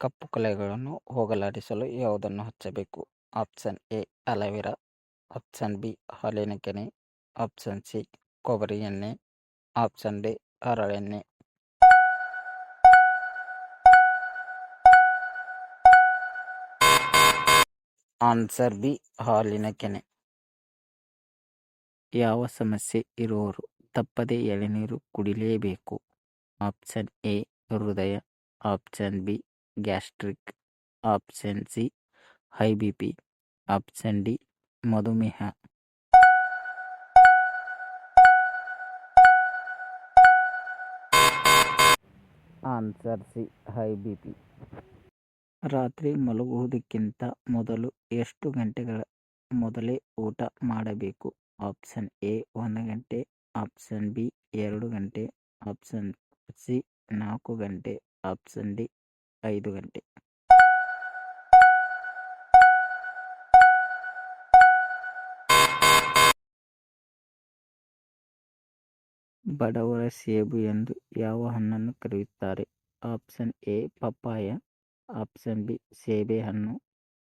ಕಪ್ಪು ಕಲೆಗಳನ್ನು ಹೋಗಲಾಡಿಸಲು ಯಾವುದನ್ನು ಹಚ್ಚಬೇಕು? Option A, aloe vera. Option B ಹಾಲಿನ ಕೆನೆ ಆಪ್ಷನ್ ಸಿ, ಕೊಬ್ಬರಿ ಎಣ್ಣೆ. ಆಪ್ಷನ್ ಡಿ ಹರಳೆಣ್ಣೆ ಆನ್ಸರ್ ಬಿ ಹಾಲಿನ ಕೆನೆ ಯಾವ ಸಮಸ್ಯೆ ಇರುವವರು ತಪ್ಪದೆ ಎಳೆನೀರು ಕುಡಿಲೇಬೇಕು? ಆಪ್ಷನ್ ಎ, ಹೃದಯ. Option B gastric option C high B P option D ಮಧುಮೇಹ answer C high B P ರಾತ್ರಿ ಮಲಗುವುದಕ್ಕಿಂತ ಮೊದಲು ಎಷ್ಟು ಗಂಟೆಗಳ ಮೊದಲೇ ಊಟ ಮಾಡಬೇಕು ಆಪ್ಷನ್ ಎ ಒಂದು ಗಂಟೆ ಆಪ್ಷನ್ ಬಿ ಎರಡು ಗಂಟೆ ಆಪ್ಷನ್ ಸಿ ನಾಲ್ಕು ಗಂಟೆ ಆಪ್ಷನ್ ಡಿ ಐದು ಗಂಟೆ ಬಡವರ ಸೇಬು ಎಂದು ಯಾವ ಹಣ್ಣನ್ನು ಕರೆಯುತ್ತಾರೆ option A papaya option B ಸೇಬೆಹಣ್ಣು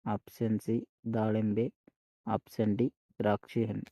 option C ದಾಳಿಂಬೆ ಆಪ್ಷನ್ ಡಿ ದ್ರಾಕ್ಷಿ ಹಣ್ಣು